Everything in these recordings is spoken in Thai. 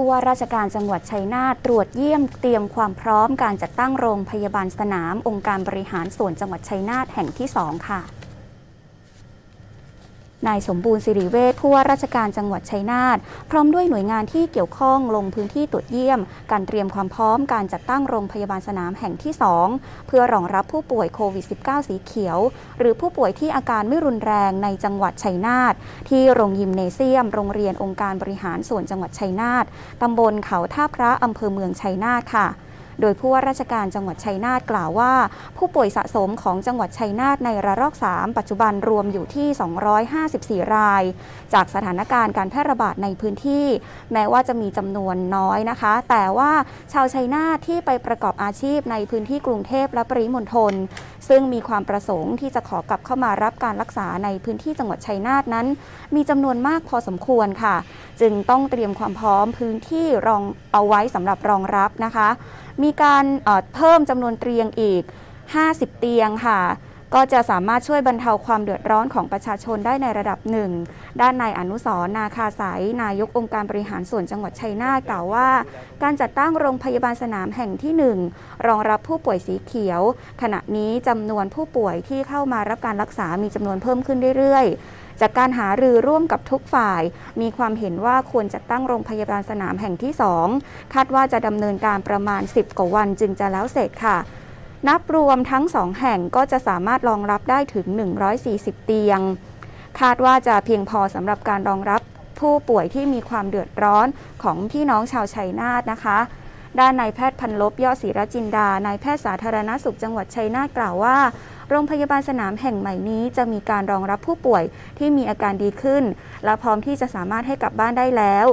ผู้ว่าราชการจังหวัดชัยนาทตรวจเยี่ยมเตรียมความพร้อมการจัดตั้งโรงพยาบาลสนาม องค์การบริหารส่วนจังหวัดชัยนาทแห่งที่ 2 ค่ะ นายสมบูรณ์สิริเวชผู้ว่าราชการจังหวัดชัยนาทพร้อมด้วยหน่วยงานที่เกี่ยวข้องลงพื้นที่ตรวจเยี่ยม การเตรียมความพร้อมการจัดตั้งโรงพยาบาลสนามแห่งที่ 2 เพื่อรองรับผู้ป่วยโควิด -19 สีเขียว หรือผู้ป่วยที่อาการไม่รุนแรงในจังหวัดชัยนาทที่โรงยิมเนเซียม โรงเรียนองค์การบริหารส่วนจังหวัดชัยนาทตำบลเขาท่าพระอำเภอเมืองชัยนาทค่ะ โดยผู้ว่าราชการจังหวัดชัยนาทกล่าวว่า ผู้ป่วยสะสมของจังหวัดชัยนาทในระลอก 3 ปัจจุบันรวมอยู่ที่ 254 ราย จากสถานการณ์การแพร่ระบาดในพื้นที่ แม้ว่าจะมีจำนวนน้อยนะคะ แต่ว่าชาวชัยนาทที่ไปประกอบอาชีพในพื้นที่กรุงเทพและปริมณฑล ซึ่งมีความประสงค์ที่จะขอกลับเข้ามารับการรักษาในพื้นที่จังหวัดชัยนาทนั้น มีจำนวนมากพอสมควรค่ะ จึงต้องเตรียมความพร้อมพื้นที่รองเอาไว้สำหรับรองรับนะคะ มีการเอ่อเพิ่มจำนวนเตียงอีก 50 เตียงค่ะ ก็จะสามารถช่วยบรรเทาความเดือดร้อนของประชาชนได้ในระดับหนึ่ง ด้านนายอนุสรนาคาสายนายกองค์การบริหารส่วนจังหวัดชัยนาทกล่าวว่า การจัดตั้งโรงพยาบาลสนามแห่งที่ 1 รองรับผู้ป่วยสีเขียว ขณะนี้จำนวนผู้ป่วยที่เข้ามารับการรักษามีจำนวนเพิ่มขึ้นเรื่อยๆ จากการหารือร่วมกับทุกฝ่าย มีความเห็นว่าควรจัดตั้งโรงพยาบาลสนามแห่งที่ 2 คาดว่าจะดำเนินการประมาณ 10 กว่าวันจึงจะแล้วเสร็จค่ะ นับรวมทั้ง 2 แห่งก็จะสามารถรองรับได้ถึง 140 เตียง คาดว่าจะเพียงพอสำหรับการรองรับผู้ป่วยที่มีความเดือดร้อนของพี่น้องชาวชัยนาทนะคะ ด้านนายแพทย์พันลบยอดศรีรจินดานายแพทย์สาธารณสุขจังหวัดชัยนาทกล่าวว่าโรงพยาบาลสนามแห่งใหม่นี้จะมีการรองรับผู้ป่วยที่มีอาการดีขึ้น และพร้อมที่จะสามารถให้กลับบ้านได้แล้ว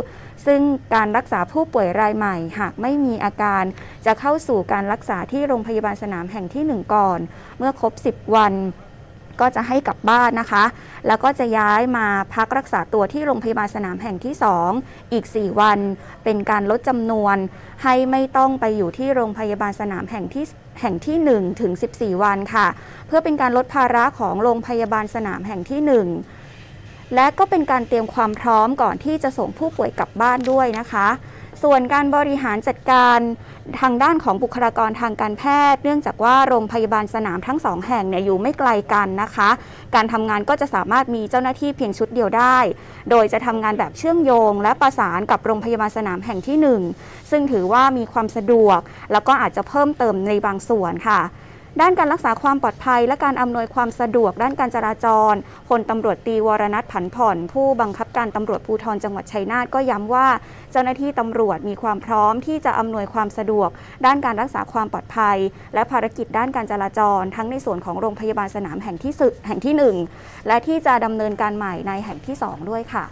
ซึ่งการรักษาผู้ป่วยรายใหม่ หากไม่มีอาการ จะเข้าสู่การรักษาที่โรงพยาบาลสนามแห่งที่ 1 ก่อน เมื่อครบ 10 วันก็จะให้กลับบ้านนะคะ แล้วก็จะย้ายมาพักรักษาตัวที่โรงพยาบาลสนามแห่งที่ 2 อีก 4 วัน เป็นการลดจำนวน ให้ไม่ต้องไปอยู่ที่โรงพยาบาลสนามแห่งที่แห่งที่1ถึง14 วันค่ะ เพื่อเป็นการลดภาระของโรงพยาบาลสนามแห่งที่ 1 และก็เป็นการเตรียมความพร้อมก่อนที่จะส่งผู้ป่วยกลับบ้านด้วยนะคะ ส่วนการบริหารจัดการทางด้านของบุคลากรทางการแพทย์ เนื่องจากว่าโรงพยาบาลสนามทั้งสองแห่งเนี่ยอยู่ไม่ไกลกันนะคะ การทำงานก็จะสามารถมีเจ้าหน้าที่เพียงชุดเดียวได้ โดยจะทำงานแบบเชื่อมโยง และประสานกับโรงพยาบาลสนามแห่งที่หนึ่งซึ่งถือว่ามีความสะดวก แล้วก็อาจจะเพิ่มเติมในบางส่วนค่ะ ด้านการรักษาความปลอดภัย และการอำนวยความสะดวกด้านการจราจรพลตำรวจตีวรนัทผันผ่อน ผู้บังคับการตำรวจภูธรจังหวัดชัยนาทก็ย้ำว่า เจ้าหน้าที่ตำรวจมีความพร้อมที่จะอำนวยความสะดวก ด้านการรักษาความปลอดภัย และภารกิจด้านการจราจร ทั้งในส่วนของโรงพยาบาลสนามแห่งที่สแห่งที่หนึ่งและที่จะดำเนินการใหม่ในแห่งที่สองด้วยค่ะ